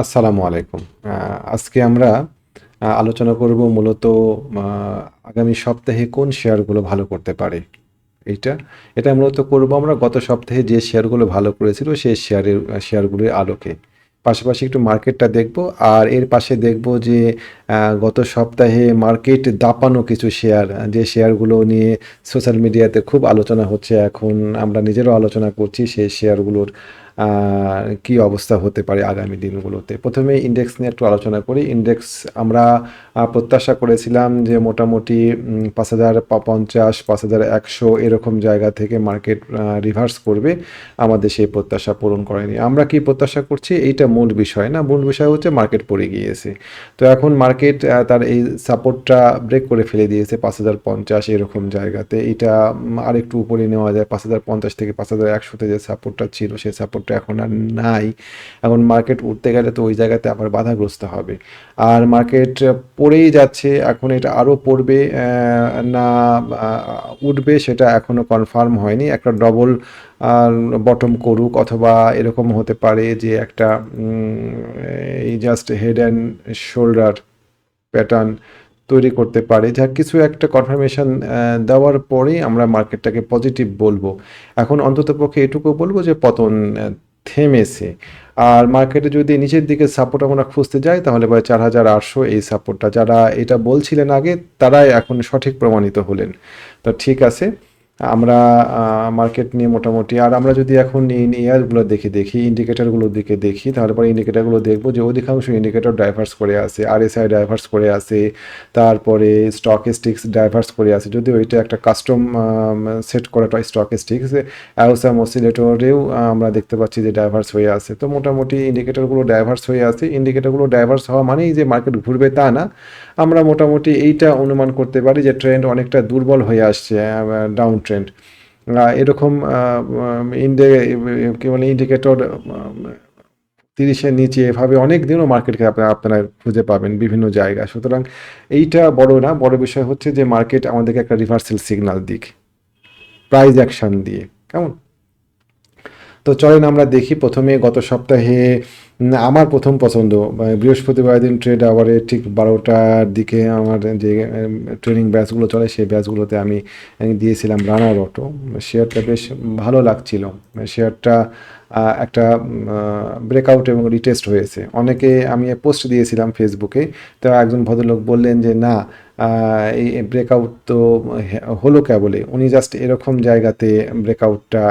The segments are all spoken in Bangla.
আসসালামু আলাইকুম। আজকে আমরা আলোচনা করব মূলত আগামী সপ্তাহে কোন শেয়ারগুলো ভালো করতে পারে। এইটা, এটা মূলত করব আমরা গত সপ্তাহে যে শেয়ারগুলো ভালো করেছিল সেই শেয়ারের, শেয়ারগুলোর আলোকে। পাশাপাশি একটু মার্কেটটা দেখব আর এর পাশে দেখব যে গত সপ্তাহে মার্কেট দাপানো কিছু শেয়ার, যে শেয়ারগুলো নিয়ে সোশ্যাল মিডিয়াতে খুব আলোচনা হচ্ছে, এখন আমরা নিজেরও আলোচনা করছি সেই শেয়ারগুলোর কি অবস্থা হতে পারে আগামী দিনগুলোতে? প্রথমে ইন্ডেক্স নিয়ে একটু আলোচনা করি। ইন্ডেক্স আমরা প্রত্যাশা করেছিলাম যে মোটামুটি পাঁচ হাজার পঞ্চাশ, পাঁচ হাজার একশো এরকম জায়গা থেকে মার্কেট রিভার্স করবে। আমাদের সেই প্রত্যাশা পূরণ করেনি। আমরা কি প্রত্যাশা করছি? এইটা মূল বিষয় না। মূল বিষয় হচ্ছে মার্কেট পড়ে গিয়েছে। তো এখন মার্কেট তার এই সাপোর্টটা ব্রেক করে ফেলে দিয়েছে পাঁচ হাজার পঞ্চাশ এরকম জায়গাতে। এটা আরেকটু উপরে নেওয়া যায়। পাঁচ হাজার পঞ্চাশ থেকে পাঁচ হাজার একশোতে যে সাপোর্টটা ছিল, সেই সাপোর্টটা এখন আর নাই। এখন মার্কেট উঠতে গেলে তো ওই জায়গাতে আবার বাধাগ্রস্ত হবে। আর মার্কেট পড়েই যাচ্ছে, এখন এটা আরও পড়বে না উঠবে সেটা এখনও কনফার্ম হয়নি। একটা ডবল বটম করুক অথবা এরকম হতে পারে যে একটা এই just head and shoulder pattern তৈরি করতে পারে। যা কিছু একটা কনফার্মেশন দেওয়ার পরেই আমরা মার্কেটটাকে পজিটিভ বলব। এখন অন্ততপক্ষে এটুকু বলব যে পতন থেমেছে। আর মার্কেটে যদি নিচের দিকে সাপোর্ট আমরা খুঁজতে যাই, তাহলে প্রায় চার হাজার আটশো এই সাপোর্টটা যারা এটা বলছিলেন আগে, তারাই এখন সঠিক প্রমাণিত হলেন। তো ঠিক আছে আমরা মার্কেট নিয়ে মোটামুটি, আর আমরা যদি এখন ইন ইয়ারগুলো দেখে, দেখি ইন্ডিকেটরগুলোর দিকে দেখি, তাহলে পরে ইন্ডিকেটারগুলো দেখব যে অধিকাংশ ইন্ডিকেটর ডাইভার্স করে আছে আরএসআই ডাইভার্স করে আছে, তারপরে স্টক স্টিক্স ডাইভার্স করে আছে, যদিও এটা একটা কাস্টম সেট করা স্টক স্টিক্স অ্যাওসাম অসিলেটরেও আমরা দেখতে পাচ্ছি যে ডাইভার্স হয়ে আছে, তো মোটামুটি ইন্ডিকেটারগুলো ডাইভার্স হয়ে আছে ইন্ডিকেটারগুলো ডাইভার্স হওয়া মানেই যে মার্কেট ঘুরবে তা না আমরা মোটামুটি এইটা অনুমান করতে পারি যে ট্রেন্ড অনেকটা দুর্বল হয়ে আসছে ডাউন ট্রেন্ড এরকম ইন্ডে কি বলে ইন্ডিকেটর তিরিশের নিচে এভাবে অনেক দিনও মার্কেটকে আপনারা আপনারা খুঁজে পাবেন বিভিন্ন জায়গায়। সুতরাং এইটা বড় না, বড় বিষয় হচ্ছে যে মার্কেট আমাদেরকে একটা রিভার্সাল সিগন্যাল দিক প্রাইজ অ্যাকশন দিয়ে। কেমন? তো চলেন আমরা দেখি প্রথমে গত সপ্তাহে আমার প্রথম পছন্দ। মানে বৃহস্পতিবার দিন ট্রেড আওয়ারে ঠিক বারোটার দিকে আমার যে ট্রেনিং ব্যাচগুলো চলে, সেই ব্যাচগুলোতে আমি দিয়েছিলাম রানার অটো শেয়ারটা বেশ ভালো লাগছিল। শেয়ারটা একটা ব্রেকআউট এবং রিটেস্ট হয়েছে। অনেকে আমি পোস্ট দিয়েছিলাম ফেসবুকে তো একজন ভদ্রলোক বললেন যে, না এই ব্রেকআউট তো হলো কেবলে উনি জাস্ট এরকম জায়গাতে ব্রেকআউটটা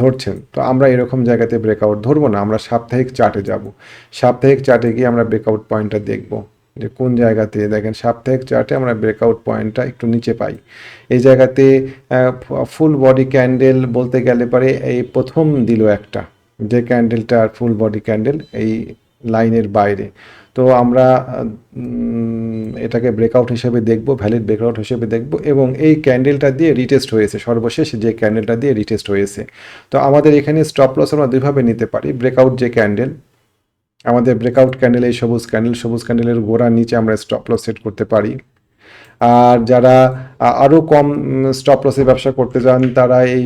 ধরছেন। তো আমরা এরকম জায়গাতে ব্রেকআউট ধরবো না, আমরা সাপ্তাহিক চার্টে যাব। সাপ্তাহিক চার্টে গিয়ে আমরা ব্রেকআউট পয়েন্টটা দেখব। যে কোন জায়গাতে, দেখেন, সাপ্তাহিক চার্টে আমরা ব্রেকআউট পয়েন্টটা একটু নিচে পাই। এই জায়গাতে ফুল বডি ক্যান্ডেল বলতে গেলে পারে এই প্রথম দিল একটা। যে ক্যান্ডেলটা ফুল বডি ক্যান্ডেল এই লাইনের বাইরে। তো আমরা এটাকে ব্রেকআউট হিসেবে দেখব ভ্যালিড ব্রেকআউট হিসেবে দেখব এবং এই ক্যান্ডেলটা দিয়ে রিটেস্ট হয়েছে। সর্বশেষ যে ক্যান্ডেলটা দিয়ে রিটেস্ট হয়েছে। তো আমাদের এখানে স্টপ লস আমরা দুইভাবে নিতে পারি। ব্রেকআউট যে ক্যান্ডেল আমাদের ব্রেকআউট ক্যান্ডেল এই সবুজ ক্যান্ডেল সবুজ ক্যান্ডেলের গোড়ার নিচে আমরা স্টপ লস সেট করতে পারি। আর যারা আরও কম স্টপ লসে ব্যবসা করতে চান, তারা এই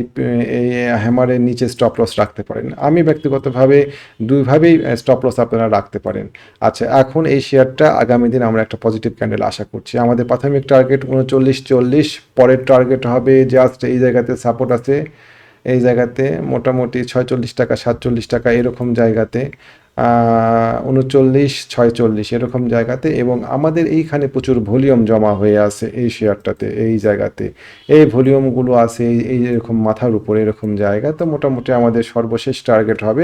এই হ্যামারের নিচে স্টপ লস রাখতে পারেন। আমি ব্যক্তিগতভাবে দুইভাবেই স্টপ লস আপনারা রাখতে পারেন। আচ্ছা এখন এই শেয়ারটা আগামী দিন আমরা একটা পজিটিভ ক্যান্ডেল আশা করছি। আমাদের প্রাথমিক টার্গেট উনচল্লিশ, চল্লিশ, পরের টার্গেট হবে জাস্ট এই জায়গাতে সাপোর্ট আছে। এই জায়গাতে মোটামুটি ছয়চল্লিশ টাকা, সাতচল্লিশ টাকা, এরকম জায়গাতে। উনচল্লিশ, ছয়চল্লিশ এরকম জায়গাতে এবং আমাদের এইখানে প্রচুর ভলিউম জমা হয়ে আছে এই শেয়ারটাতে, এই জায়গাতে। এই ভলিউমগুলো আছে, এই এরকম মাথার উপরে এরকম জায়গা, তো মোটামুটি আমাদের সর্বশেষ টার্গেট হবে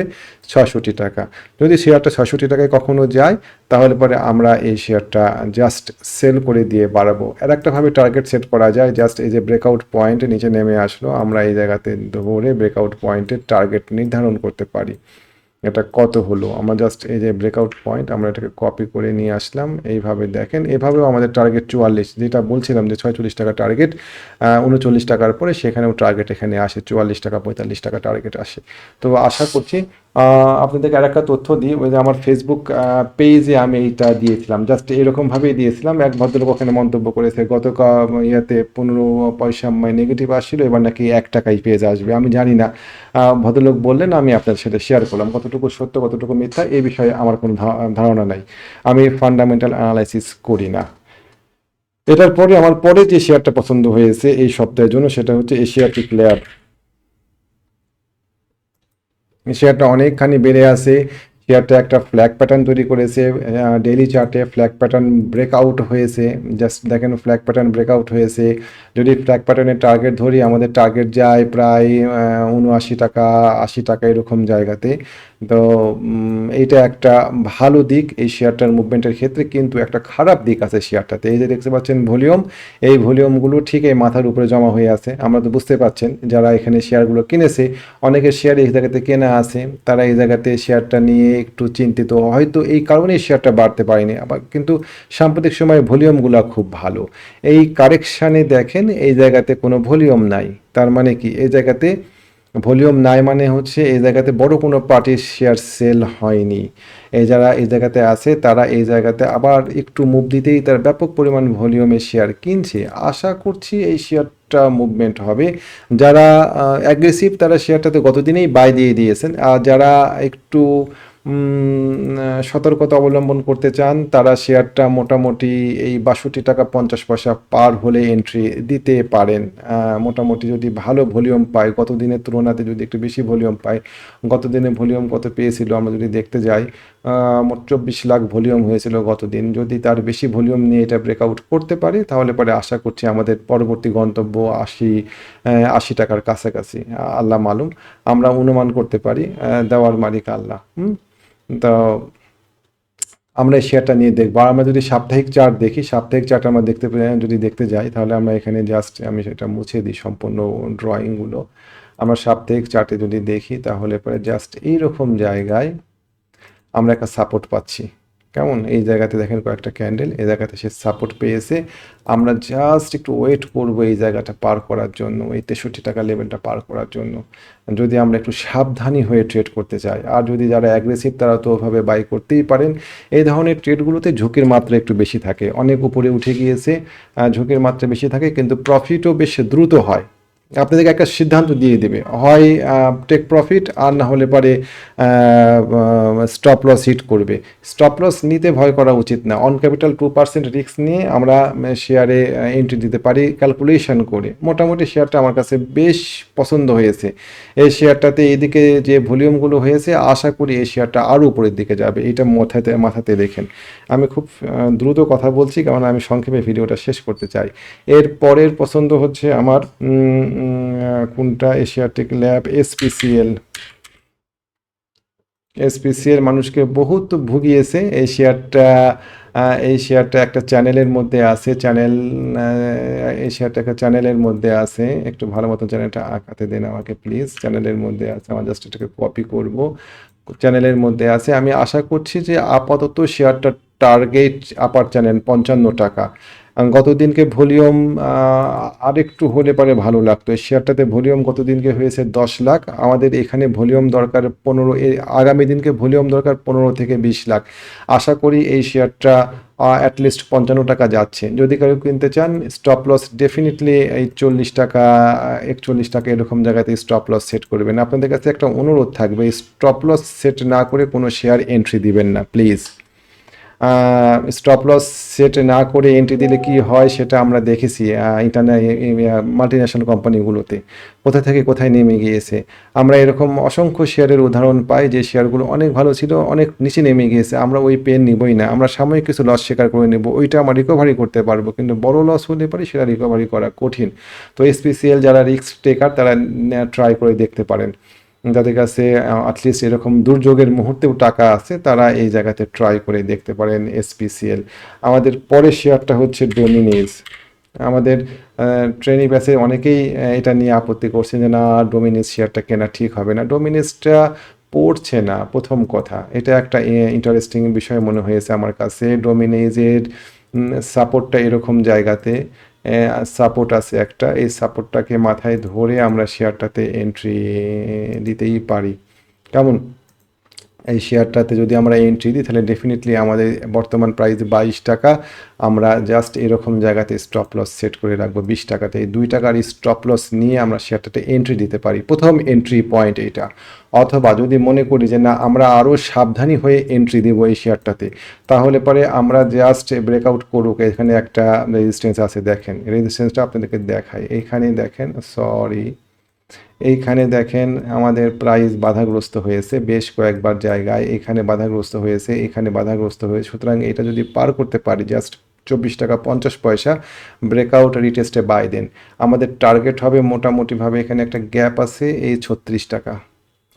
ছশোটি টাকা। যদি শেয়ারটা ছশোটি টাকায় কখনো যায়, তাহলে পরে আমরা এই শেয়ারটা জাস্ট সেল করে দিয়ে বাড়াবো। আর একটাভাবে টার্গেট সেট করা যায় জাস্ট এই যে ব্রেকআউট পয়েন্টে নিচে নেমে আসলো, আমরা এই জায়গাতে ধরে ব্রেকআউট পয়েন্টের টার্গেট নির্ধারণ করতে পারি। এটা কত হলো? আমরা জাস্ট এই যে ব্রেকআউট পয়েন্ট আমরা এটাকে কপি করে নিয়ে আসলাম। এইভাবে দেখেন, এভাবেও আমাদের টার্গেট চুয়াল্লিশ, যেটা বলছিলাম যে ছয়চল্লিশ টাকা টার্গেট উনচল্লিশ টাকার পরে সেখানেও টার্গেট এখানে আসে, চুয়াল্লিশ টাকা, পঁয়তাল্লিশ টাকা টার্গেট আসে। তো আশা করছি আপনাদেরকে আর একটা তথ্য দিই, ওই যে আমার ফেসবুক পেজে আমি এইটা দিয়েছিলাম। জাস্ট এরকমভাবেই দিয়েছিলাম। এক ভদ্রলোক ওখানে মন্তব্য করেছে গত কা- ইয়াতে পনেরো পয়সা মানে নেগেটিভ আসছিল, এবার নাকি এক টাকাই পেজ আসবে। আমি জানি না। ভদ্রলোক বললেন, আমি আপনার সাথে শেয়ার করলাম। কতটুকু সত্য, কতটুকু মিথ্যা, এই বিষয়ে আমার কোনো ধারণা নাই। আমি ফান্ডামেন্টাল অ্যানালাইসিস করি না। এটার পরে আমার পরে যে শেয়ারটা পছন্দ হয়েছে, এই সপ্তাহের জন্য, সেটা হচ্ছে এশিয়াটিক ল্যাব শেয়ারটা অনেকখানি বেড়ে আসে শেয়ারটা একটা ফ্ল্যাগ প্যাটার্ন তৈরি করেছে। ডেলি চার্টে ফ্ল্যাগ প্যাটার্ন ব্রেকআউট হয়েছে। জাস্ট দেখেন ফ্ল্যাগ প্যাটার্ন ব্রেকআউট হয়েছে। যদি ফ্ল্যাগ প্যাটার্নের টার্গেট ধরি, আমাদের টার্গেট যায় প্রায় উনআশি টাকা, আশি টাকা এরকম জায়গাতে। তো এইটা একটা ভালো দিক এই শেয়ারটার মুভমেন্টের ক্ষেত্রে, কিন্তু একটা খারাপ দিক আছে শেয়ারটাতে এই যে দেখতে পাচ্ছেন ভলিউম, এই ভলিউমগুলো ঠিক এই মাথার উপরে জমা হয়ে আছে। আমরা তো বুঝতে পারছেন, যারা এখানে শেয়ারগুলো কিনেছে, অনেকের শেয়ার এই জায়গাতে কেনা আছে, তারা এই জায়গাতে শেয়ারটা নিয়ে একটু চিন্তিত। হয়তো এই কারণেই শেয়ারটা বাড়তে পারেনি, আবার কিন্তু সাম্প্রতিক সময়ে ভলিউমগুলো খুব ভালো। এই কারেকশানে দেখেন, এই জায়গাতে কোনো ভলিউম নাই। তার মানে কি? এই জায়গাতে ভলিউম নাই মানে হচ্ছে এই জায়গাতে বড় কোনো পার্টির শেয়ার সেল হয়নি। এই যারা এই জায়গাতে আছে, তারা এই জায়গাতে আবার একটু মুভ দিতেই তার ব্যাপক পরিমাণ ভলিউমে শেয়ার কিনছে। আশা করছি এই শেয়ারটা মুভমেন্ট হবে। যারা অ্যাগ্রেসিভ তারা শেয়ারটাতে গতদিনেই বাই দিয়ে দিয়েছেন। আর যারা একটু সতর্কতা অবলম্বন করতে চান, তারা শেয়ারটা মোটামুটি এই বাষট্টি টাকা পঞ্চাশ পয়সা পার হলে এন্ট্রি দিতে পারেন। মোটামুটি যদি ভালো ভলিউম পায় গত দিনের তুলনাতে যদি একটু বেশি ভলিউম পায় গত দিনে ভলিউম কত পেয়েছিল আমরা যদি দেখতে যাই মোট চব্বিশ লাখ ভলিউম হয়েছিল গত দিন যদি তার বেশি ভলিউম নিয়ে এটা ব্রেকআউট করতে পারে, তাহলে পরে আশা করছি আমাদের পরবর্তী গন্তব্য আশি আশি টাকার কাছাকাছি। আল্লাহ মালুম, আমরা অনুমান করতে পারি দেওয়ার মালিক আল্লাহ। হুম? তো আমরা শেয়ারটা নিয়ে দেখব। আর আমরা যদি সাপ্তাহিক চার্ট দেখি, সাপ্তাহিক চার্ট আমরা দেখতে যদি দেখতে যাই, তাহলে আমরা এখানে জাস্ট আমি সেটা মুছে দিই সম্পূর্ণ ড্রয়িংগুলো আমরা সাপ্তাহিক চার্টে যদি দেখি, তাহলে পরে জাস্ট এইরকম জায়গায় আমরা একটা সাপোর্ট পাচ্ছি। কেমন? এই জায়গাতে দেখেন কয়েকটা ক্যান্ডেল এই জায়গাতে সে সাপোর্ট পেয়েছে। আমরা জাস্ট একটু ওয়েট করব এই জায়গাটা পার করার জন্য, এই তেষট্টি টাকা লেভেলটা পার করার জন্য। যদি আমরা একটু সাবধানী হয়ে ট্রেড করতে চাই, আর যদি যারা অ্যাগ্রেসিভ তারা তো ওভাবে বাই করতেই পারেন। এই ধরনের ট্রেডগুলোতে ঝুঁকির মাত্রা একটু বেশি থাকে। অনেক উপরে উঠে গিয়েছে ঝুঁকির মাত্রা বেশি থাকে, কিন্তু প্রফিটও বেশ দ্রুত হয়। আপনাদেরকে একটা সিদ্ধান্ত দিয়ে দেবে। হয় টেক প্রফিট আর না হলে পরে স্টপ লস হিট করবে। স্টপ লস নিতে ভয় করা উচিত না। On capital two percent risk নিয়ে আমরা শেয়ারে এন্ট্রি দিতে পারি ক্যালকুলেশন করে। মোটামুটি শেয়ারটা আমার কাছে বেশ পছন্দ হয়েছে। এই শেয়ারটাতে এদিকে যে ভলিউমগুলো হয়েছে, আশা করি এই শেয়ারটা আরও উপরের দিকে যাবে। এটা মাথাতে মাথাতে দেখেন। আমি খুব দ্রুত কথা বলছি কারণ আমি সংক্ষেপে ভিডিওটা শেষ করতে চাই। এর পরের পছন্দ হচ্ছে আমার কোনটা? এশিয়াটিক ল্যাব এসপিসিএল এসপিসিএল মানুষকে বহুত ভুগিয়েছে। এই শেয়ারটা একটা চ্যানেলের মধ্যে আছে। চ্যানেল এই শেয়ারটা একটা চ্যানেলের মধ্যে আছে। একটু ভালো মতো চ্যানেলটা আঁকাতে দেন আমাকে প্লিজ চ্যানেলের মধ্যে আছে। আমার জাস্ট এটাকে কপি করব। চ্যানেলের মধ্যে আছে। আমি আশা করছি যে আপাতত শেয়ারটা টার্গেট আপার চ্যানেল পঞ্চান্ন টাকা। গতদিনকে ভলিউম আরেকটু হলে পরে ভালো লাগতো। এই শেয়ারটাতে ভলিউম গতদিনকে হয়েছে দশ লাখ। আমাদের এখানে ভলিউম দরকার পনেরো আগামী দিনকে ভলিউম দরকার পনেরো থেকে বিশ লাখ। আশা করি এই শেয়ারটা অ্যাটলিস্ট পঞ্চান্ন টাকা যাচ্ছে। যদি কারও কিনতে চান স্টপ লস ডেফিনেটলি এই চল্লিশ টাকা, একচল্লিশ টাকা এরকম জায়গাতে স্টপ লস সেট করবেন। আপনাদের কাছে একটা অনুরোধ থাকবে স্টপ লস সেট না করে কোনো শেয়ার এন্ট্রি দিবেন না প্লিজ স্টপ লস সেট না করে এন্ট্রি দিলে কি হয় সেটা আমরা দেখেছি ইন্টারনে মাল্টি ন্যাশনাল কোম্পানিগুলোতে কোথা থেকে কোথায় নেমে গিয়েছে? আমরা এরকম অসংখ্য শেয়ারের উদাহরণ পাই যে শেয়ারগুলো অনেক ভালো ছিল, অনেক নিচে নেমে গিয়েছে, আমরা ওই পেন নিবই না। আমরা সাময়িক কিছু লস স্বীকার করে নেব, ওইটা আমরা রিকভারি করতে পারব। কিন্তু বড় লস হলে পারে সেটা রিকভারি করা কঠিন। তো স্পেশিয়াল যারা রিস্ক টেকার তারা ট্রাই করে দেখতে পারেন। যাদের কাছে অ্যাটলিস্ট এরকম দুর্যোগের মুহূর্তেও টাকা আছে, তারা এই জায়গাতে ট্রাই করে দেখতে পারেন এসপিসিএল আমাদের পরের শেয়ারটা হচ্ছে ডোমিনিজ আমাদের ট্রেনিং ব্যাচে অনেকেই এটা নিয়ে আপত্তি করছেন যে, না ডোমিনিজ শেয়ারটা কেনা ঠিক হবে না। ডোমিনিজটা পড়ছে না, প্রথম কথা। এটা একটা ইন্টারেস্টিং বিষয় মনে হয়েছে আমার কাছে। ডোমিনেজের সাপোর্টটা এরকম জায়গাতে সাপোর্ট আছে একটা। এই সাপোর্টটাকে মাথায় ধরে আমরা শেয়ারটাতে এন্ট্রি দিতেই পারি। কেমন? এই শেয়ারটাতে যদি আমরা এন্ট্রি দিই, তাহলে ডেফিনেটলি আমাদের বর্তমান প্রাইস বাইশ টাকা। আমরা জাস্ট এরকম জায়গাতে স্টপ লস সেট করে রাখব বিশ টাকাতে। এই দুই টাকার স্টপ লস নিয়ে আমরা শেয়ারটাতে এন্ট্রি দিতে পারি। প্রথম এন্ট্রি পয়েন্ট এটা। অথবা যদি মনে করি যে না, আমরা আরও সাবধানী হয়ে এন্ট্রি দেবো এই শেয়ারটাতে তাহলে পরে আমরা জাস্ট ব্রেকআউট করুক। এখানে একটা রেজিস্ট্যান্স আছে, দেখেন। রেজিস্ট্যান্সটা আপনাদেরকে দেখাই। এইখানে দেখেন সরি এইখানে দেখেন আমাদের প্রাইস বাধাগ্রস্ত হয়েছে, বেশ কয়েকবার জায়গায় এখানে বাধাগ্রস্ত হয়েছে, এখানে বাধাগ্রস্ত হয়েছে। সুতরাং এটা যদি পার করতে পারি জাস্ট চব্বিশ টাকা পঞ্চাশ পয়সা ব্রেকআউট রিটেস্টে বাই দেন আমাদের টার্গেট হবে মোটামুটিভাবে এখানে একটা গ্যাপ আছে, এই ছত্রিশ টাকা।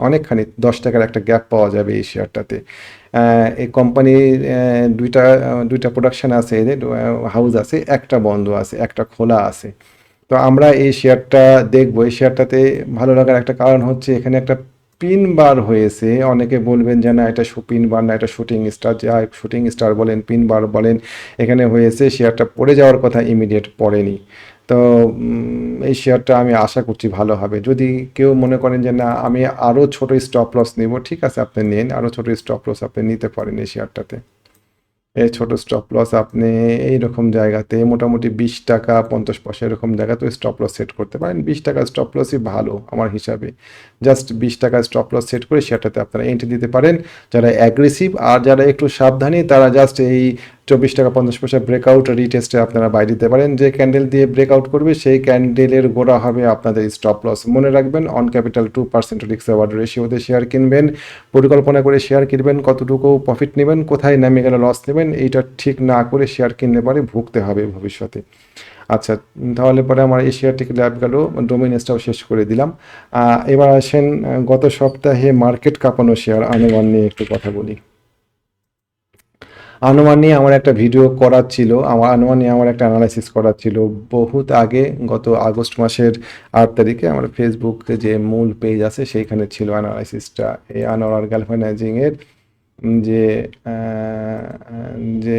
অনেকখানি, দশ টাকার একটা গ্যাপ পাওয়া যাবে এই শেয়ারটাতে এই কোম্পানির দুইটা দুইটা প্রোডাকশন আছে, এদের হাউস আছে, একটা বন্ধ আছে, একটা খোলা আছে। তো আমরা এই শেয়ারটা দেখব। এই শেয়ারটাতে ভালো লাগার একটা কারণ হচ্ছে এখানে একটা পিন বার হয়েছে। অনেকে বলবেন যে না, এটা পিন বার না, এটা শুটিং স্টার। যা শুটিং স্টার বলেন, পিন বার বলেন, এখানে হয়েছে। শেয়ারটা পড়ে যাওয়ার কথা ইমিডিয়েট পড়েনি। তো এই শেয়ারটা আমি আশা করছি ভালো হবে। যদি কেউ মনে করেন যে না, আমি আরও ছোট স্টপ লস নিব, ঠিক আছে, আপনি নিন। আরও ছোট স্টপ লস আপনি নিতে পারেন এই শেয়ারটাতে। ছোট স্টপ লস আপনি এইরকম জায়গাতে মোটামুটি বিশ টাকা, পঞ্চাশ পয়সা এরকম জায়গাতে স্টপ লস সেট করতে পারেন। বিশ টাকা স্টপ লসই ভালো আমার হিসাবে। জাস্ট বিশ টাকা স্টপ লস সেট করে সেটাতে আপনারা এন্ট্রি দিতে পারেন। যারা অ্যাগ্রেসিভ আর যারা একটু সাবধানী, তারা জাস্ট এই চব্বিশ টাকা পঞ্চাশ পয়সা ব্রেকআউট রিটেস্টে আপনারা বাই দিতে পারেন। যে ক্যান্ডেল দিয়ে ব্রেকআউট করবে, সেই ক্যান্ডেলের গোড়া হবে আপনাদের স্টপ লস মনে রাখবেন অন ক্যাপিটাল টু পার্সেন্ট রিক্স অ্যাওয়ার্ড রেশিওতে শেয়ার কিনবেন, পরিকল্পনা করে শেয়ার কিনবেন, কতটুকু প্রফিট নেবেন, কোথায় নামে গেলে লস নেবেন, এইটা ঠিক না করে শেয়ার কিনলে পরে ভুগতে হবে ভবিষ্যতে। আচ্ছা তাহলে পরে আমার এই শেয়ারটিকে ল্যাব গেল ডোমিনেসটাও শেষ করে দিলাম। এবার আসেন, গত সপ্তাহে মার্কেট কাঁপানো শেয়ার আনুমান নিয়ে একটু কথা বলি। আনুমান নিয়ে আমার একটা ভিডিও করার ছিল। আমার আনুমান নিয়ে আমার একটা অ্যানালাইসিস করার ছিল। বহুত আগে, গত আগস্ট মাসের আট তারিখে আমার ফেসবুক যে মূল পেজ আছে, সেইখানে ছিল অ্যানালাইসিসটা এই আনোয়ার গ্যালভানাইজিংয়ের যে যে,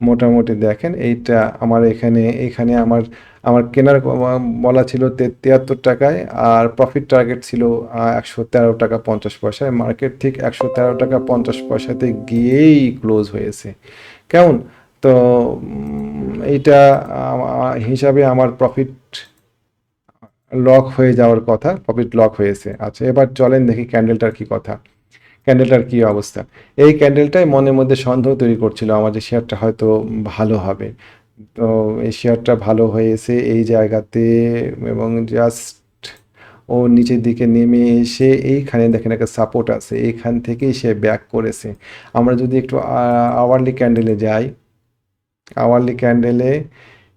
মোটামুটি দেখেন, এইটা আমার এখানে এখানে আমার আমার কেনার বলা ছিল তিয়াত্তর টাকায় আর প্রফিট টার্গেট ছিল একশো তেরো টাকা পঞ্চাশ পয়সায়। মার্কেট ঠিক একশো তেরো টাকা পঞ্চাশ পয়সাতে গিয়েই ক্লোজ হয়েছে। কেমন? তো এইটা হিসাবে আমার প্রফিট লক হয়ে যাওয়ার কথা প্রফিট লক হয়েছে। আচ্ছা এবার চলেন দেখি ক্যান্ডেলটার কি কথা। ক্যান্ডেলটার কি অবস্থা? এই ক্যান্ডেলটাই মনের মধ্যে সন্দেহ তৈরি করছিল আমার যে শেয়ারটা হয়তো ভালো হবে। তো এই শেয়ারটা ভালো হয়েছে এই জায়গাতে এবং জাস্ট ও নিচের দিকে নেমে এসে এইখানে দেখেন একটা সাপোর্ট আছে, এইখান থেকেই সে ব্যাক করেছে। আমরা যদি একটু আওয়ারলি ক্যান্ডেলে যাই আওয়ারলি ক্যান্ডেলে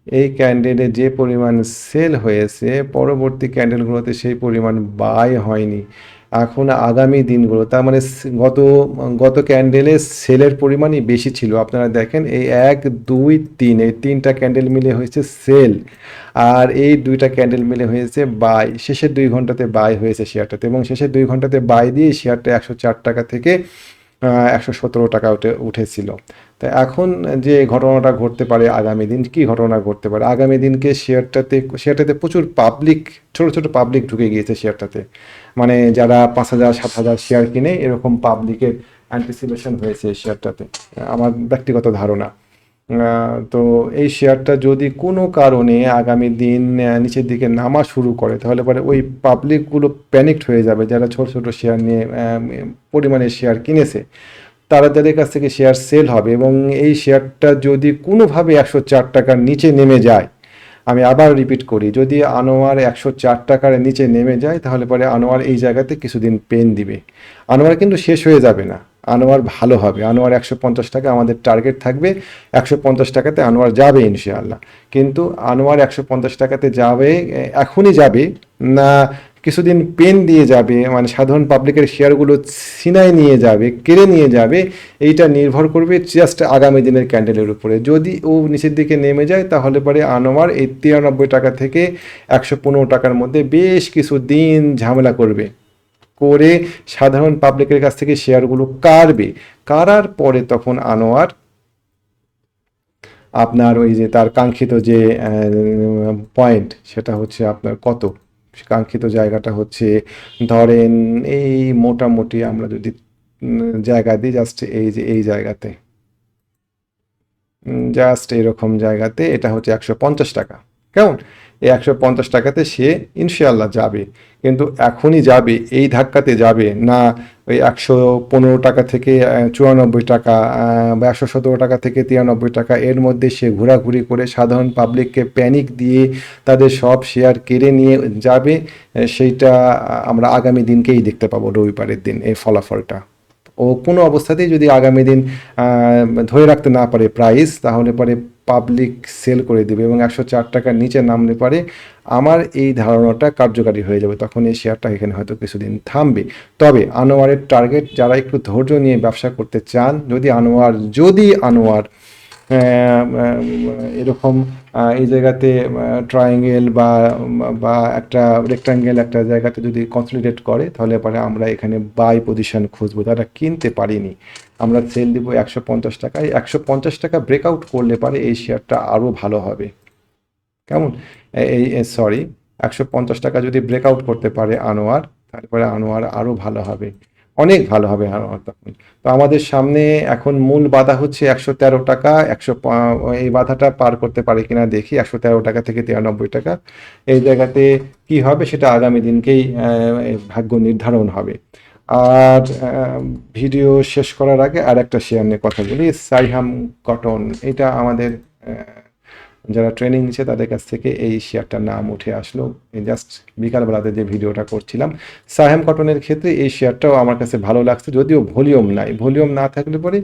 এই ক্যান্ডেলে যে পরিমাণ সেল হয়েছে, পরবর্তী ক্যান্ডেলগুলোতে সেই পরিমাণ বাই হয়নি। এখন আগামী দিনগুলো, তার মানে গত গত ক্যান্ডেলে সেলের পরিমাণই বেশি ছিল। আপনারা দেখেন এই এক, দুই, তিন, এই তিনটা ক্যান্ডেল মিলে হয়েছে সেল। আর এই দুইটা ক্যান্ডেল মিলে হয়েছে বাই শেষের দুই ঘন্টাতে বাই হয়েছে শেয়ারটাতে এবং শেষের দুই ঘন্টাতে বাই দিয়ে শেয়ারটা একশো চার টাকা থেকে একশো সতেরো টাকা উঠে, উঠেছিল। তা এখন যে ঘটনাটা ঘটতে পারে আগামী দিন, কি ঘটনা ঘটতে পারে? আগামী দিনকে শেয়ারটাতে শেয়ারটাতে প্রচুর পাবলিক ছোট ছোট পাবলিক ঢুকে গিয়েছে শেয়ারটাতে। মানে যারা পাঁচ হাজার, সাত হাজার শেয়ার কিনে, এরকম পাবলিকের অ্যান্টিসিপেশন হয়েছে শেয়ারটাতে। আমার ব্যক্তিগত ধারণা। তো এই শেয়ারটা যদি কোনো কারণে আগামী দিন নিচের দিকে নামা শুরু করে, তাহলে পরে ওই পাবলিকগুলো প্যানিকড হয়ে যাবে যারা ছোট ছোট শেয়ার নিয়ে পরিমাণে শেয়ার কিনেছে। তারা তাদের কাছ থেকে শেয়ার সেল হবে এবং এই শেয়ারটা যদি কোনোভাবে একশো চার টাকার নিচে নেমে যায়, আমি আবার রিপিট করি, যদি আনোয়ার একশো চার টাকার নিচে নেমে যায়, তাহলে পরে আনোয়ার এই জায়গাতে কিছুদিন পেন দিবে। আনোয়ার কিন্তু শেষ হয়ে যাবে না। আনোয়ার ভালো হবে। আনোয়ার একশো পঞ্চাশ টাকা আমাদের টার্গেট থাকবে। একশো পঞ্চাশ টাকাতে আনোয়ার যাবে ইনশাআল্লাহ। কিন্তু আনোয়ার একশো পঞ্চাশ টাকাতে যাবে, এখনই যাবে না, কিছুদিন পেন দিয়ে যাবে মানে সাধারণ পাবলিকের শেয়ারগুলো সিনাই নিয়ে যাবে, কেড়ে নিয়ে যাবে, এইটা নির্ভর করবে জাস্ট আগামী দিনের ক্যান্ডেলের উপরে। যদি ও নিচের দিকে নেমে যায়, তাহলে পরে আনোয়ার এই তিরানব্বই টাকা থেকে একশো পনেরো টাকার মধ্যে বেশ কিছু দিন ঝামেলা করবে। করে সাধারণ পাবলিকের কাছ থেকে শেয়ারগুলো কাড়বে কারার পরে তখন আনোয়ার আপনার ওই যে তার কাঙ্ক্ষিত যে পয়েন্ট সেটা হচ্ছে আপনার কত? কাঙ্ক্ষিত জায়গাটা হচ্ছে, ধরেন এই মোটামুটি আমরা যদি জায়গা দিই জাস্ট এই যে, এই জায়গাতে। জাস্ট এরকম জায়গাতে এটা হচ্ছে একশো পঞ্চাশ টাকা। কেমন? এই একশো পঞ্চাশ টাকাতে সে ইনশাল্লাহ যাবে। কিন্তু এখনই যাবে, এই ধাক্কাতে যাবে না ওই একশো পনেরো টাকা থেকে চুরানব্বই টাকা বা একশো সতেরো টাকা থেকে তিরানব্বই টাকা এর মধ্যে সে ঘোরাঘুরি করে সাধারণ পাবলিককে প্যানিক দিয়ে তাদের সব শেয়ার কেড়ে নিয়ে যাবে সেইটা আমরা আগামী দিনকেই দেখতে পাবো রবিবারের দিন এই ফলাফলটা। ও কোনো অবস্থাতেই যদি আগামী দিন ধরে রাখতে না পারে প্রাইস তাহলে পরে পাবলিক সেল করে দেবে এবং একশো চার টাকার নিচে নামলে পারে আমার এই ধারণাটা কার্যকারী হয়ে যাবে। তখন এই শেয়ারটা এখানে হয়তো কিছুদিন থামবে। তবে আনোয়ারের টার্গেট যারা একটু ধৈর্য নিয়ে ব্যবসা করতে চান, যদি আনোয়ার যদি আনোয়ার এরকম এই জায়গাতে ট্রায়াঙ্গেল বা বা একটা রেক্টাঙ্গেল একটা জায়গাতে যদি কনসলিডেট করে, তাহলে পরে আমরা এখানে বাই পজিশন খুঁজবো। তারা কিনতে পারিনি। আমরা সেল দিব একশো পঞ্চাশ টাকায়। একশো পঞ্চাশ টাকা ব্রেকআউট করলে পারে এই শেয়ারটা আরও ভালো হবে। কেমন? এই সরি একশো পঞ্চাশ টাকা যদি ব্রেকআউট করতে পারে আনোয়ার তারপরে আনোয়ার আরও ভালো হবে। অনেক ভালো হবে তখন তো আমাদের সামনে এখন মূল বাধা হচ্ছে একশো তেরো টাকা, একশো এই বাধাটা পার করতে পারে কিনা দেখি, একশো তেরো টাকা থেকে তিরানব্বই টাকা। এই জায়গাতে কি হবে সেটা আগামী দিনকেই ভাগ্য নির্ধারণ হবে। আর ভিডিও শেষ করার আগে আর একটা শেয়ার নিয়ে কথা বলি, সাইহাম কটন। এটা আমাদের যারা ট্রেনিং নিচ্ছে, তাদের কাছ থেকে এই শেয়ারটার নাম উঠে আসলো। জাস্ট বিকালবেলাতে যে ভিডিওটা করছিলাম, সাহেম কটনের ক্ষেত্রে এই শেয়ারটাও আমার কাছে ভালো লাগছে, যদিও ভলিউম নাই। ভলিউম না থাকলে পরে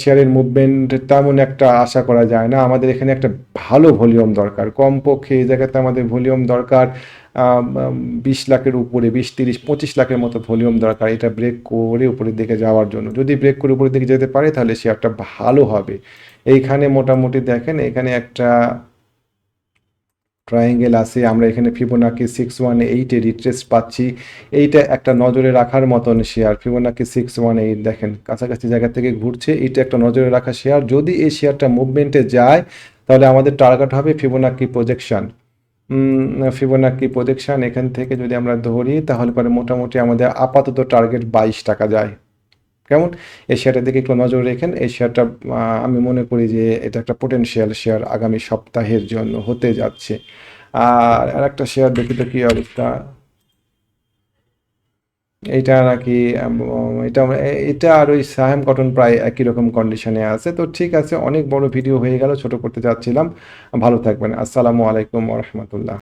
শেয়ারের মুভমেন্ট তেমন একটা আশা করা যায় না। আমাদের এখানে একটা ভালো ভলিউম দরকার। কমপক্ষে এই জায়গাতে আমাদের ভলিউম দরকার বিশ লাখের উপরে, বিশ, তিরিশ, পঁচিশ লাখের মতো ভলিউম দরকার এটা ব্রেক করে উপরের দিকে যাওয়ার জন্য। যদি ব্রেক করে উপরের দিকে যেতে পারে, তাহলে শেয়ারটা ভালো হবে। এইখানে মোটামুটি দেখেন, এখানে একটা ট্রায়াঙ্গেল আছে, আমরা এখানে ফিবোনাকি সিক্স ওয়ান এইটে রিট্রেস পাচ্ছি। এইটা একটা নজরে রাখার মতন share Fibonacci six one eight দেখেন, কাছাকাছি জায়গা থেকে ঘুরছে, এইটা একটা নজরে রাখা শেয়ার যদি এই শেয়ারটা মুভমেন্টে যায়, তাহলে আমাদের টার্গেট হবে ফিবোনাকি প্রজেকশন ফিবোনাকি প্রজেকশন এখান থেকে যদি আমরা ধরি, তাহলে পরে মোটামুটি আমাদের আপাতত টার্গেট বাইশ টাকা যায়। কেমন? এই শেয়ারটার দিকে একটু নজর রেখেন। এই শেয়ারটা আমি মনে করি যে এটা একটা পোটেনশিয়াল শেয়ার আগামী সপ্তাহের জন্য হতে যাচ্ছে। আর আর একটা শেয়ার দেখি তো কি অবস্থা। এইটা নাকি এটা এটা আর ওই সাহেম কটন প্রায় একই রকম কন্ডিশনে আছে। তো ঠিক আছে, অনেক বড় ভিডিও হয়ে গেল, ছোট করতে যাচ্ছিলাম। ভালো থাকবেন। আসসালামু আলাইকুম রহমতুল্লাহ।